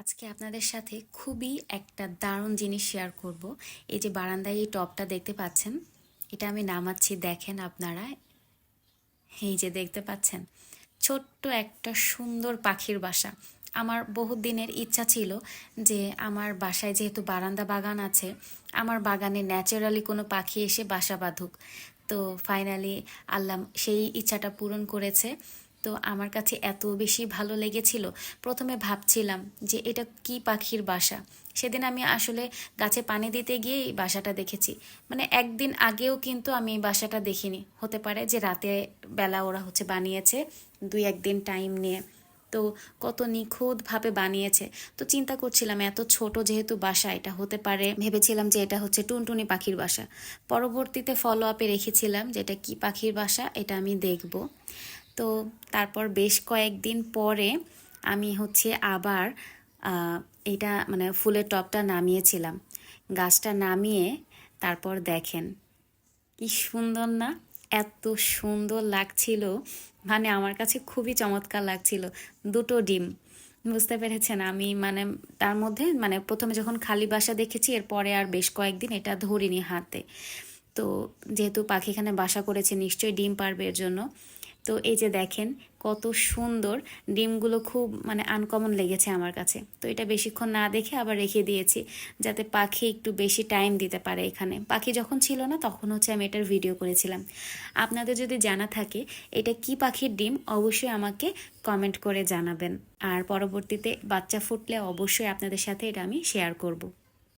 আজকে আপনাদের সাথে খুবই একটা দারুণ জিনিস শেয়ার করব। এই যে বারান্দায় এই টপটা দেখতে পাচ্ছেন, এটা আমি নামাচ্ছি, দেখেন আপনারা। এই যে দেখতে পাচ্ছেন, ছোট্ট একটা সুন্দর পাখির বাসা। আমার বহুত দিনের ইচ্ছা ছিল যে আমার বাসায় যেহেতু বারান্দা বাগান আছে, আমার বাগানে ন্যাচারালি কোনো পাখি এসে বাসা বাঁধুক। তো ফাইনালি আল্লাহ সেই ইচ্ছাটা পূরণ করেছে। তো আমার কাছে এত বেশি ভালো লেগেছিল। প্রথমে ভাবছিলাম যে এটা কি পাখির বাসা? সেদিন আমি আসলে গাছে পানি দিতে গিয়ে এই বাসাটা দেখেছি। মানে একদিন আগেও কিন্তু আমি এই বাসাটা দেখিনি। হতে পারে যে রাতে বেলা ওরা হচ্ছে বানিয়েছে, দুই একদিন টাইম নিয়ে। তো কত নিখুঁতভাবে বানিয়েছে। তো চিন্তা করছিলাম এত ছোট যেহেতু বাসা, এটা হতে পারে ভেবেছিলাম যে এটা হচ্ছে টুনটুনি পাখির বাসা। পরবর্তীতে ফলো আপে রেখেছিলাম যে এটা কী পাখির বাসা, এটা আমি দেখব। তো তারপর বেশ কয়েকদিন পরে আমি হচ্ছে আবার এটা মানে ফুলের টবটা নামিয়েছিলাম। গাছটা নামিয়ে তারপর দেখেন কি সুন্দর না? এত সুন্দর লাগছিল। মানে আমার কাছে খুবই চমৎকার লাগছিল। দুটো ডিম। বুঝতে পেরেছেন? আমি মানে তার মধ্যে মানে প্রথমে যখন খালি বাসা দেখেছি, এরপরে আর বেশ কয়েকদিন এটা ধরিনি হাতে। তো যেহেতু পাখি এখানে বাসা করেছে, নিশ্চয়ই ডিম পারবে এর জন্য। তো এই যে দেখেন, কত সুন্দর ডিমগুলো খুব মানে আনকমন লেগেছে আমার কাছে। তো এটা বেশিক্ষণ না দেখে আবার রেখে দিয়েছি, যাতে পাখি একটু বেশি টাইম দিতে পারে এখানে। পাখি যখন ছিল না, তখন হচ্ছে আমি এটার ভিডিও করেছিলাম। আপনাদের যদি জানা থাকে, এটা কি পাখির ডিম, অবশ্যই আমাকে কমেন্ট করে জানাবেন। আর পরবর্তীতে বাচ্চা ফুটলে অবশ্যই আপনাদের সাথে এটা আমি শেয়ার করব।